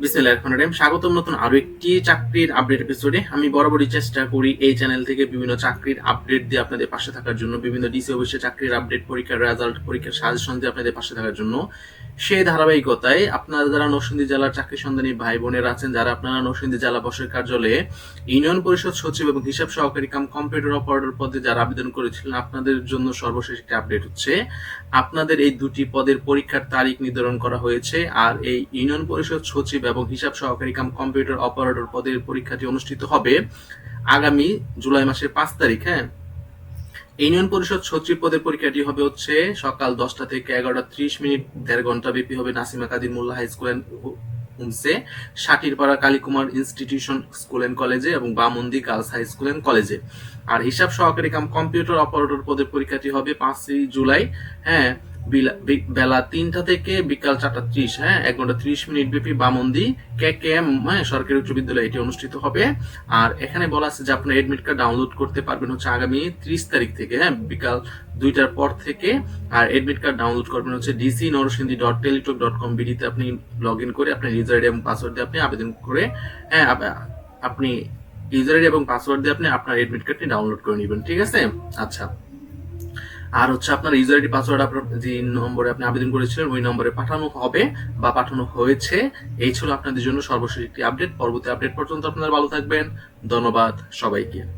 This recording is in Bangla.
রহিম। স্বাগতম নতুন আরও একটি চাকরির আপডেট এপিসোডে আমি বরাবরই চেষ্টা করি এই চ্যানেল থেকে বিভিন্ন চাকরির আপডেট দিয়ে আপনাদের পাশে থাকার জন্য, বিভিন্ন ডিসি অফিসে চাকরির আপডেট পরীক্ষার রেজাল্ট পরীক্ষার সাজেশন দিয়ে আপনাদের পাশে থাকার জন্য। সেই ধারাবাহিকতায় আপনারা যারা নরসিংদী জেলার চাকরি সন্ধানী ভাই বোনেরা আছেন, যারা আপনারা নরসিংদী জেলা বসের কার্যালয়ে ইউনিয়ন পরিষদ সচিব এবং হিসাব সহকারী কাম কম্পিউটার অপারেটর পদে যারা আবেদন করেছিলেন, আপনাদের জন্য সর্বশেষ একটি আপডেট হচ্ছে, আপনাদের এই দুটি পদের পরীক্ষার তারিখ নির্ধারণ করা হয়েছে আর এই ইউনিয়ন পরিষদ সচিব এবং হিসাব সহকারী কাম কম্পিউটার অপারেটর পদের পরীক্ষাটি অনুষ্ঠিত হবে আগামী জুলাই মাসের পাঁচ তারিখ হ্যাঁ? ইউনিয়ন পরিষদ সচিব পদের পরীক্ষাটি হবে হচ্ছে সকাল দশটা থেকে এগারোটা ত্রিশ মিনিট, দেড় ঘণ্টা ব্যাপী হবে নাসিমা কাদির মোল্লা হাই স্কুল হোমসে কালীকুমার ইনস্টিটিউশন স্কুল অ্যান্ড কলেজে এবং Bamandi girls high school and কলেজে। আর হিসাব সহকারী কাম কম্পিউটার অপারেটর পদের পরীক্ষাটি হবে পাঁচই জুলাই হ্যাঁ? বিলা- তিনটা থেকে বিকাল চারটা ত্রিশ হ্যাঁ? এক ঘণ্টা ত্রিশ মিনিট ব্যাপী বামন্দি, কে কে এম হ্যাঁ? সরকারি উচ্চ বিদ্যালয়ে এটি অনুষ্ঠিত হবে। আর এখানে বলা আছে যে আপনার এডমিট কার্ড ডাউনলোড করতে পারবেন হচ্ছে আগামী ত্রিশ তারিখ থেকে হ্যাঁ? বিকাল দুইটার পর থেকে। আর এডমিট কার্ড ডাউনলোড করবেন হচ্ছে DC Narsingdi dot Teletalk dot com বিডিতে আপনি লগ ইন করে আপনার ইউজার এবং পাসওয়ার্ড দিয়ে আপনি আবেদন করে হ্যাঁ আপনি ইউজার এবং পাসওয়ার্ড দিয়ে আপনি আপনার এডমিট কার্ডটি ডাউনলোড করে নেবেন, ঠিক আছে? আচ্ছা। আর হচ্ছে আপনার ইউজার আইডি পাসওয়ার্ড আপনার যে নম্বরে আপনি আবেদন করেছিলেন, ওই নম্বরে পাঠানো হবে বা পাঠানো হয়েছে। এই ছিল আপনাদের জন্য সর্বশেষ একটি আপডেট পরবর্তী আপডেট পর্যন্ত আপনারা ভালো থাকবেন। ধন্যবাদ সবাইকে।